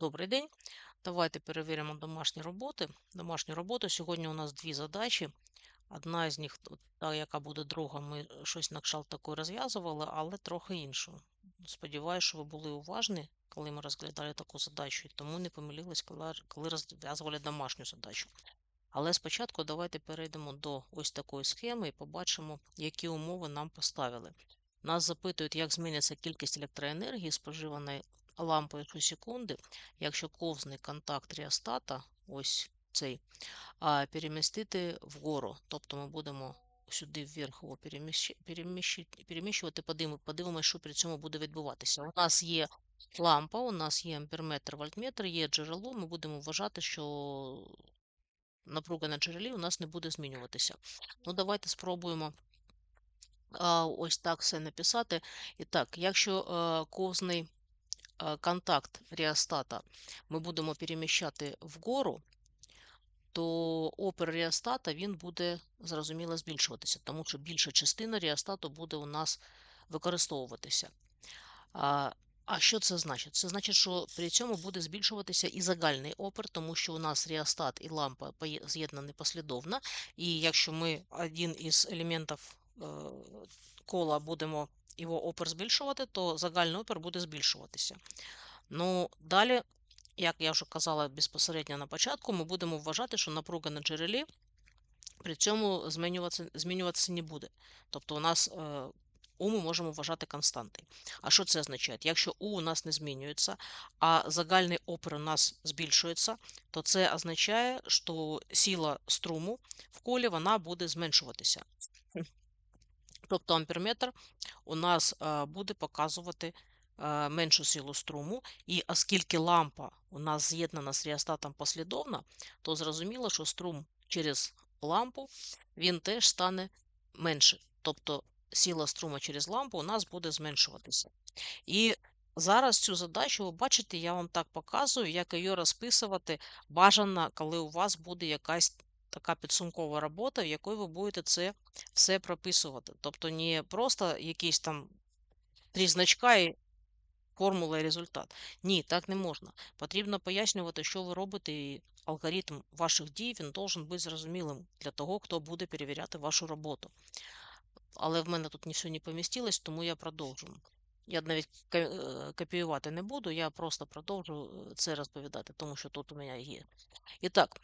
Добрий день. Давайте перевіримо домашні роботи. Домашні роботи. Сьогодні у нас дві задачі. Одна з них, та, яка буде друга, ми щось на кшталт такої розв'язували, але трохи іншу. Сподіваюсь, що ви були уважні, коли ми розглядали таку задачу, і тому не помилились, коли розв'язували домашню задачу. Але спочатку давайте перейдемо до ось такої схеми і побачимо, які умови нам поставили. Нас запитують, як зміниться кількість електроенергії, споживаної лампою секунди, якщо ковзний контакт ріостата, ось цей, перемістити вгору. Тобто ми будемо сюди вверх його переміщувати, подивимося, що при цьому буде відбуватися. У нас є лампа, у нас є амперметр, вольтметр, є джерело. Ми будемо вважати, що напруга на джерелі у нас не буде змінюватися. Ну, давайте спробуємо ось так все написати. І так, якщо ковзний а, контакт ріостата ми будемо переміщати вгору, то опір ріостата він буде зрозуміло збільшуватися, тому що більша частина ріостату буде у нас використовуватися. А, що це значить? Це значить, що при цьому буде збільшуватися і загальний опір, тому що у нас ріостат і лампа з'єднані послідовно. І якщо ми один із елементів кола будемо його опір збільшувати, то загальний опір буде збільшуватися. Ну, далі, як я вже казала безпосередньо на початку, ми будемо вважати, що напруга на джерелі при цьому змінюватися змінюватися не буде. Тобто у нас е, у ми можемо вважати константою. А що це означає? Якщо У у нас не змінюється, а загальний опір у нас збільшується, то це означає, що сила струму в колі вона буде зменшуватися. Тобто амперметр у нас буде показувати меншу силу струму, і оскільки лампа у нас з'єднана з реостатом послідовно, то зрозуміло, що струм через лампу він теж стане менше. Тобто сила струму через лампу у нас буде зменшуватися. І зараз цю задачу, ви бачите, я вам так показую, як її розписувати бажано, коли у вас буде якась така підсумкова робота, в якій ви будете це все прописувати. Тобто не просто якісь там три значка і формула і результат. Ні, так не можна. Потрібно пояснювати, що ви робите, і алгоритм ваших дій він должен бути зрозумілим для того, хто буде перевіряти вашу роботу але в мене тут нічого не помістилось, тому я продовжу. Я навіть е, копіювати не буду, я просто продовжу е, це розповідати, тому що тут у мене є. І так,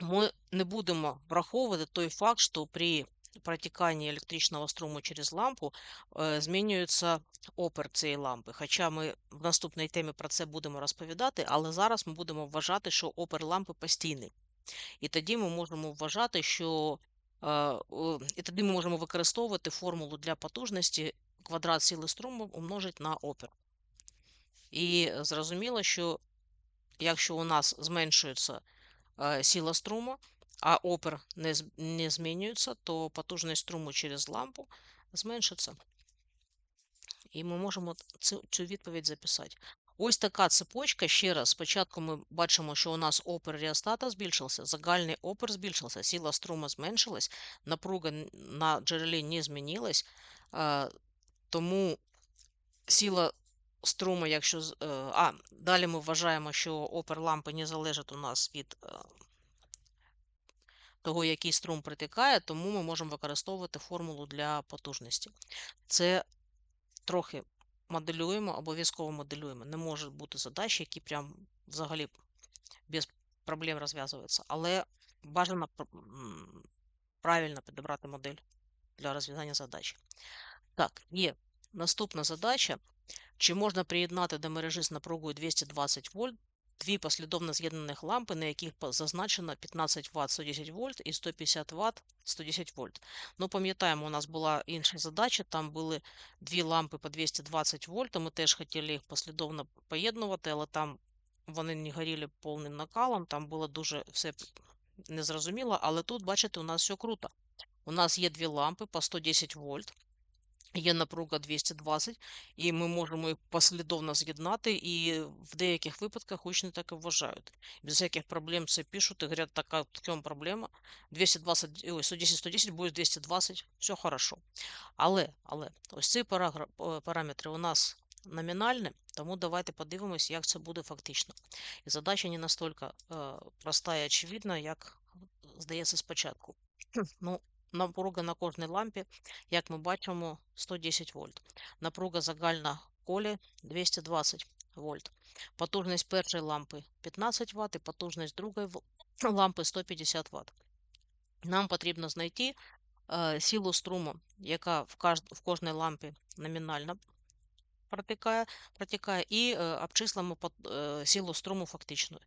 ми не будемо враховувати той факт, що при протіканні електричного струму через лампу е, змінюється опір цієї лампи. Хоча ми в наступній темі про це будемо розповідати, але зараз ми будемо вважати, що опір лампи постійний. І тоді ми можемо вважати, що і тоді ми можемо використовувати формулу для потужності квадрат сили струму умножить на опір. І зрозуміло, що якщо у нас зменшується сила струму, а опір не не змінюється, то потужність струму через лампу зменшиться. І ми можемо цю, цю відповідь записати. Ось така цепочка. Ще раз, спочатку ми бачимо, що у нас опір реостата збільшився, загальний опір збільшився, сила струму зменшилась, напруга на джерелі не змінилась, тому сила струму, якщо. Е, а, далі ми вважаємо, що опір лампи не залежить у нас від е, того, який струм притикає, тому ми можемо використовувати формулу для потужності. Це трохи моделюємо, обов'язково моделюємо. Не може бути задачі, які прям взагалі без проблем розв'язуються. Але бажано правильно підібрати модель для розв'язання задачі. Так, є наступна задача. Чи можна приєднати до мережі з напругою 220 вольт дві послідовно з'єднаних лампи, на яких зазначено 15 Вт 110 вольт і 150 Вт 110 вольт. Ну, пам'ятаємо, у нас була інша задача, там були дві лампи по 220 вольт, ми теж хотіли їх послідовно поєднувати, але там вони не горіли повним накалом, там було дуже все незрозуміло, але тут, бачите, у нас все круто. У нас є дві лампи по 110 вольт. Є напруга 220, і ми можемо їх послідовно з'єднати, і в деяких випадках учні так і вважають. Без всяких проблем це пишуть і говорять, така в чому проблема. 220, ой, 110-110 буде 220, все хорошо. Але але ось ці параметри у нас номінальне, тому давайте подивимось, як це буде фактично. І задача не настільки е, проста і очевидна, як здається спочатку. Ну, напруга на кожній лампі, як ми бачимо, 110 вольт. Напруга загальна колі 220 вольт. Потужність першої лампи 15 Вт і потужність другої лампи 150 Вт. Нам потрібно знайти е, силу струму, яка в, каж... в кожній лампі номінально протікає, протікає і е, обчислимо е, силу струму фактичну.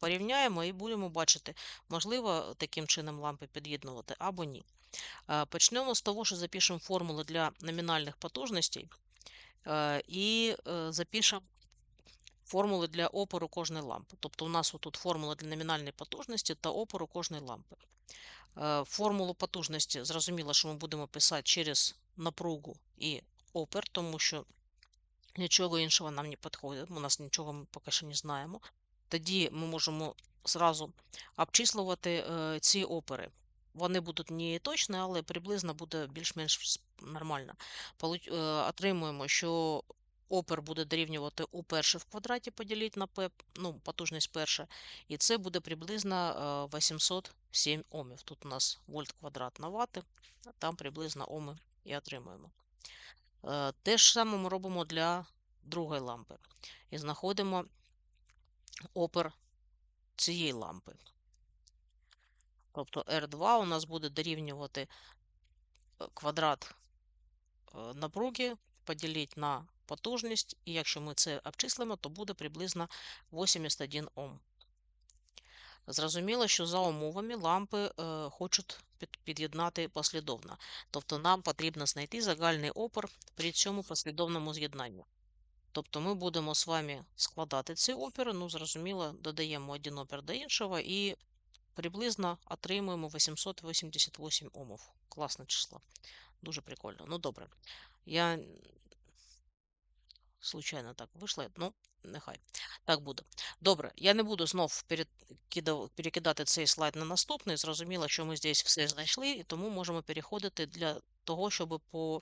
Порівняємо і будемо бачити, можливо таким чином лампи під'єднувати або ні. Е, Почнемо з того, що запишемо формули для номінальних потужностей е, і е, запишемо формули для опору кожної лампи. Тобто у нас тут формула для номінальної потужності та опору кожної лампи. Формулу потужності зрозуміло, що ми будемо писати через напругу і опір, тому що нічого іншого нам не підходить, у нас нічого ми поки що не знаємо. Тоді ми можемо зразу обчислювати е, ці опери. Вони будуть не точні, але приблизно буде більш-менш нормально. Е, Отримуємо, що опер буде дорівнювати у перше в квадраті поділити на P, ну, потужність перша, і це буде приблизно е, 807 омів. Тут у нас вольт квадрат на вати, а там приблизно оми і отримуємо. Е, Те ж саме ми робимо для другої лампи. І знаходимо опер цієї лампи. Тобто R2 у нас буде дорівнювати е, квадрат е, напруги поділити на потужність, і якщо ми це обчислимо, то буде приблизно 81 Ом. Зрозуміло, що за умовами лампи е, хочуть під'єднати послідовно. Тобто нам потрібно знайти загальний опір при цьому послідовному з'єднанні. Тобто ми будемо з вами складати ці опіри, ну, зрозуміло, додаємо один опір до іншого і приблизно отримуємо 888 омів. Класне число. Дуже прикольно. Ну, добре. Я случайно так вийшло, ну, нехай. Так буде. Добре, я не буду знов перекидати цей слайд на наступний. Зрозуміло, що ми здесь все знайшли, і тому можемо переходити для того, щоб по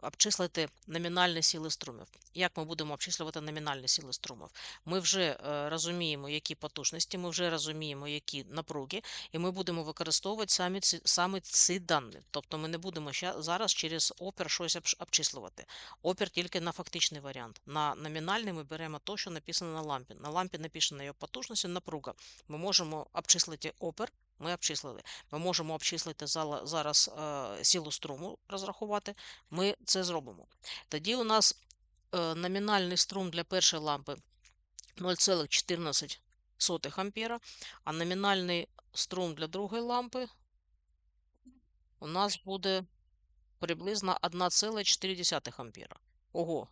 обчислити номінальні сили струмів. Як ми будемо обчислювати номінальні сили струмів? Ми вже е, розуміємо, які потужності, ми вже розуміємо, які напруги, і ми будемо використовувати самі ці, саме ці дані. Тобто ми не будемо зараз через опір щось обчислювати. Опір тільки на фактичний варіант. На номінальний ми беремо те, що написано на лампі. На лампі написано її потужність напруга. Ми можемо обчислити опір, ми обчислили. Ми можемо обчислити зараз е, силу струму, розрахувати. Ми це зробимо. Тоді у нас е, номінальний струм для першої лампи 0,14 ампера, а номінальний струм для другої лампи у нас буде приблизно 1,4 ампера. Ого,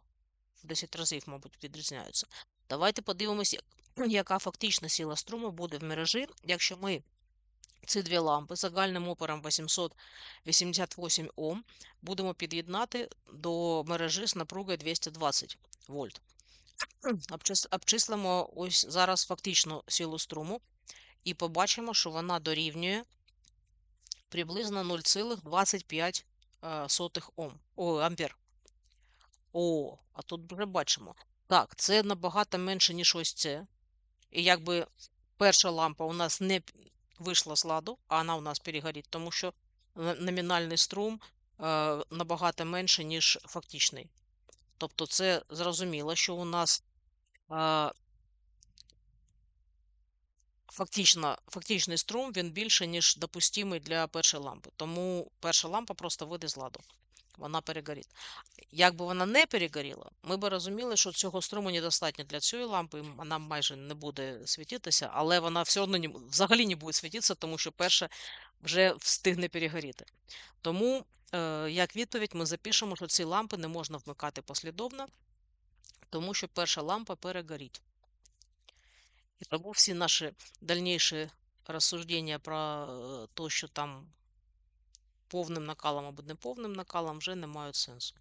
в 10 разів, мабуть, відрізняються. Давайте подивимося, яка фактична сила струму буде в мережі, якщо ми ці дві лампи з загальним опором 888 Ом будемо під'єднати до мережі з напругою 220 вольт. Обчислимо ось зараз фактичну силу струму і побачимо, що вона дорівнює приблизно 0,25 е, Ом. О, ампер. О, а тут вже бачимо. Так, це набагато менше, ніж ось це. І якби перша лампа у нас не вийшла з ладу, а вона у нас перегорить, тому що номінальний струм е, набагато менше, ніж фактичний. Тобто це зрозуміло, що у нас е, фактично, фактичний струм він більше, ніж допустимий для першої лампи. Тому перша лампа просто вийде з ладу. Вона перегорить. Якби вона не перегоріла, ми б розуміли, що цього струму недостатньо для цієї лампи, вона майже не буде світитися, але вона все одно не, взагалі не буде світитися, тому що перша вже встигне перегоріти. Тому, е, як відповідь, ми запишемо, що ці лампи не можна вмикати послідовно, тому що перша лампа перегорить. І тому всі наші дальніші розсуждення про е, те, що там повним накалом або неповним накалом, вже не мають сенсу.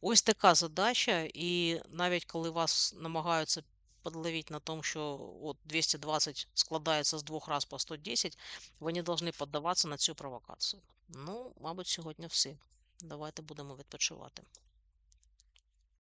Ось така задача, і навіть коли вас намагаються подловити на тому, що от 220 складається з двох раз по 110, ви не повинні піддаватися на цю провокацію. Ну, мабуть, сьогодні все. Давайте будемо відпочивати.